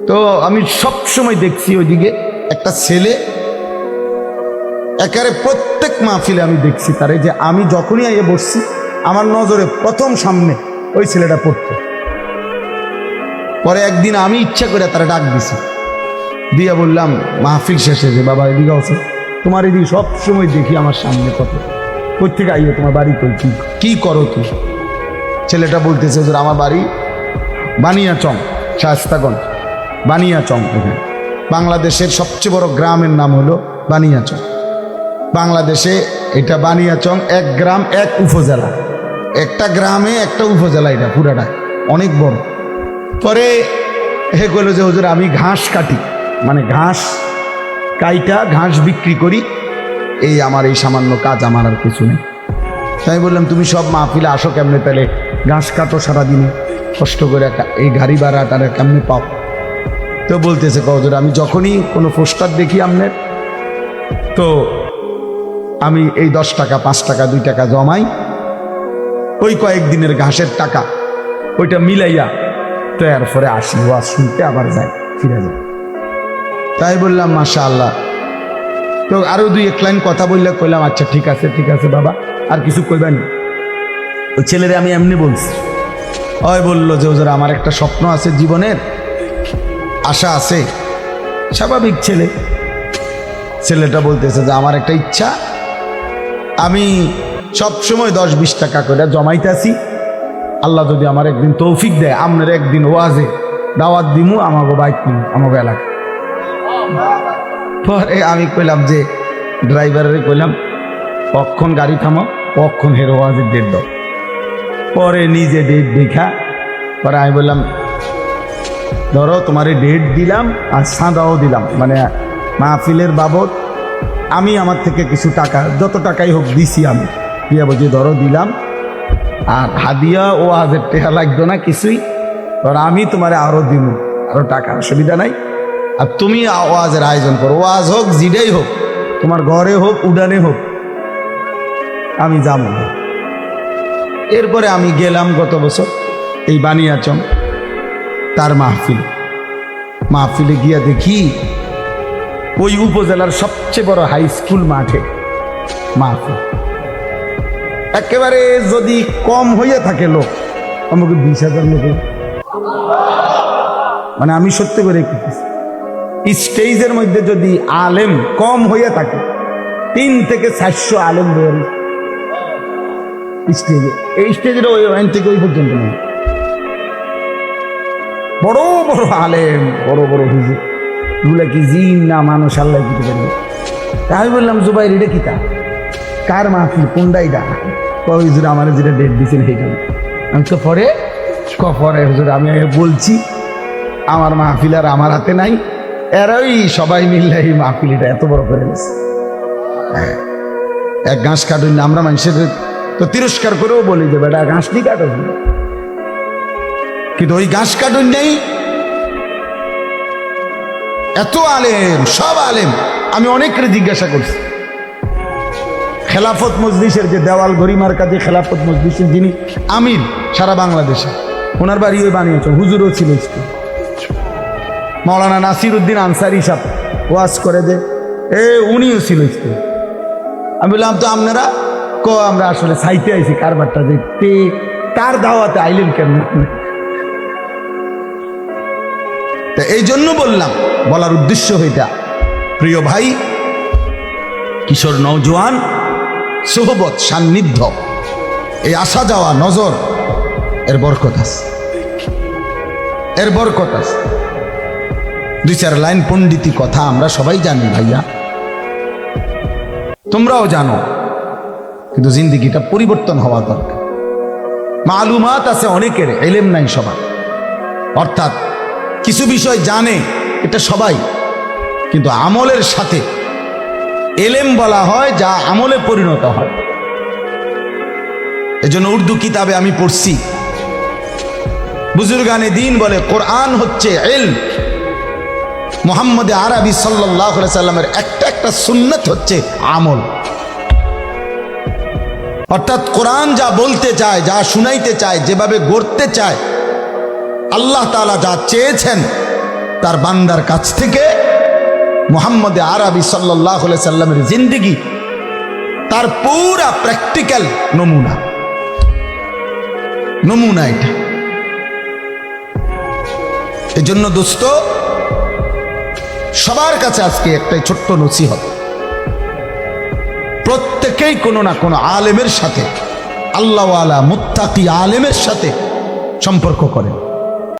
তো আমি সব সময় দেখছি ওইদিকে একটা ছেলে একারে প্রত্যেক মাহফিলে আমি দেখছি তারে যে আমি যখনই আইয়ে বসছি, আমার নজরে প্রথম সামনে ওই ছেলেটা পড়তো। পরে একদিন আমি ইচ্ছা করে তারা ডাক দিছি। দিয়া বললাম, মাহফিল শেষে যে বাবা এদিকে আছে তোমার এদিকে সব সময় দেখি আমার সামনে কত। কোথেকে আইয়ে তোমার বাড়ি কই, কি কি করো তুই ছেলেটা বলতেছে আমার বাড়ি বানিয়াচং শাস্তাগঞ্জ বানিয়াচং। এখানে বাংলাদেশের সবচেয়ে বড় গ্রামের নাম হলো বানিয়াচং। বাংলাদেশে এটা বানিয়াচং এক গ্রাম, এক উপজেলা। একটা গ্রামে, একটা উপজেলা এটা পুরাটা, অনেক বড়। পরে হে কইলো যে, হুজুর, আমি ঘাস কাটি। মানে ঘাস কাইটা, ঘাস বিক্রি করি। এই আমার এই সামান্য কাজ আমার আর কিছু নেই। তাই বললাম, তুমি সব মাহফিলে আসো কেমনে? তাহলে ঘাস কাটো সারাদিনে। কষ্ট করে এই গাড়ি ভাড়াটারে কেমনে পাও? তো বলতেছে কজোর আমি যখনই কোনো পোস্টার দেখি আপনার তো আমি এই দশ টাকা, পাঁচ টাকা, দুই টাকা জমাই। ওই কয়েকদিনের ঘাসের টাকা, ওইটা মিলাইয়া তো এরপরে আসি ওয়াজ শুনতে আবার যাই ফিরে যাই তাই বললাম মাশা আল্লাহ তো আরও দুই এক লাইন কথা বললে কইলাম আচ্ছা ঠিক আছে ঠিক আছে বাবা, আর কিছু কইবেন ওই ছেলেরে আমি এমনি বলছি। ওই বলল যে ওজোর আমার একটা স্বপ্ন আছে জীবনের। আশা আছে? স্বাভাবিক ছেলে। ছেলেটা বলতেছে যে আমার একটা ইচ্ছা। আমি সব সময় দশ বিশ টাকা করে জমাইতেছি। আল্লাহ যদি আমার একদিন তৌফিক দেয় আপনার একদিন ওয়াজে দাওয়াত দিমু আমাকে বাইক নিমু আমাকে এলাকা। পরে আমি কইলাম যে ড্রাইভারের কইলাম কখন গাড়ি থামো কখন হেরো ওয়াজের ডেট দাও। পরে নিজে ডেট দেখা পরে আমি বললাম ধরো তোমার ডেট দিলাম আর সাদাও দিলাম। মানে মাহফিলের বাবদ আমি আমার থেকে কিছু টাকা, যত টাকাই হোক দিছি আমি। দিয়া বলছি ধরো দিলাম। আর হাদিয়া ও হাজার টাকা লাগতো না কিছুই। ধর আমি তোমার আরও দিব আরও টাকা, অসুবিধা নাই। আর তুমি ওয়াজের আয়োজন করো, ওয়াজ হোক, জিডেই হোক, তোমার ঘরে হোক, উডানে হোক, আমি যাব এরপরে আমি গেলাম গত বছর, এই বানিয়াচং। তার মাহফিল। মাহফিলে গিয়া দেখি ওই উপজেলার সবচেয়ে বড় হাই স্কুল মাঠে মাহফিল। একেবারে যদি কম হইয়া থাকে লোক, আমাকে বিশ হাজার লোক। মানে আমি সত্যি করে স্টেজের মধ্যে যদি আলেম কম হইয়া থাকে, তিন থেকে চারশো আলেম বের স্টেজে এই স্টেজের ওই ওখান থেকে ওই পর্যন্ত নেই। বড় বড় আলেম। বড় বড় হুজুর। এগুলা কি জিন না, মানুষ আল্লাহ পারবে তা আমি বললাম জুবাই এটা কি তা? কার মাহফিল কোনটা এটা কয় হুজুর, আমার যেটা ডেট দিয়েছেন সেইটা। আমি তো পরে, ক, পরে, হুজুর, আমি বলছি, আমার মাহফিল আর আমার হাতে নাই। এরাই সবাই মিললে এই মাহফিলটা এত বড় করে গেছে। এক ঘাস কাটুন, আমরা মানুষের তো তিরস্কার করেও বলি যে, বেটা, ঘাস নি কাটো? কিন্তু ওই ঘাস কাটুন নেই। এত আলেম, সব আলেম। আমি অনেকের জিজ্ঞাসা করছি। খেলাফত মজলিসের যে দেওয়াল গরিমার কাজে খেলাফত মজলিসের যিনি আমির সারা বাংলাদেশে, ওনার বাড়ি ওই বানিয়েছে, হুজুরও ছিল মৌলানা নাসির উদ্দিন আনসারি সাহ ওয়াজ করে যে এ উনিও ছিল আমি বললাম, তো আপনারা ক, আমরা আসলে সাইতে আইছি কারবারটা দেখতে, তার দাওয়াতে আইলেন কেন এই জন্য বললাম, বলার উদ্দেশ্য হইটা, প্রিয় ভাই, কিশোর নৌজওয়ান সোহবত সান্নিধ্য, এই আসা যাওয়া নজর, এর বরকত আছে। এর বরকত আছে। দুই চার লাইন পণ্ডিতি কথা আমরা সবাই জানি ভাইয়া। তোমরাও জানো, কিন্তু জিন্দিগিটা পরিবর্তন হওয়া দরকার। মালুমাত আছে অনেকের, এলেম নাই সবার। অর্থাৎ কিছু বিষয় জানে, এটা সবাই। কিন্তু আমলের সাথে এলেম বলা হয়, যা আমলে পরিণত হয়। এজন্য উর্দু কিতাবে আমি পড়ছি। বুজুর্গানে দিন বলে, কোরআন হচ্ছে এল মোহাম্মদ আরবি সাল্লাহ সাল্লামের একটা একটা সুন্নত হচ্ছে আমল। অর্থাৎ কোরআন যা বলতে চায়, যা শুনাইতে চায়, যেভাবে গড়তে চায় আল্লাহ তালা যা চেয়েছেন তার বান্দার কাছ থেকে মোহাম্মদ আরবি সাল্লাহ সাল্লামের জিন্দিগি, তার পুরা প্র্যাকটিক্যাল নমুনা। নমুনা এটা। এজন্য দোস্ত, সবার কাছে আজকে একটাই ছোট্ট নসিহত। প্রত্যেকেই কোনো না কোনো আলেমের সাথে, আল্লাহওয়ালা মুত্তাকি আলেমের সাথে সম্পর্ক করেন।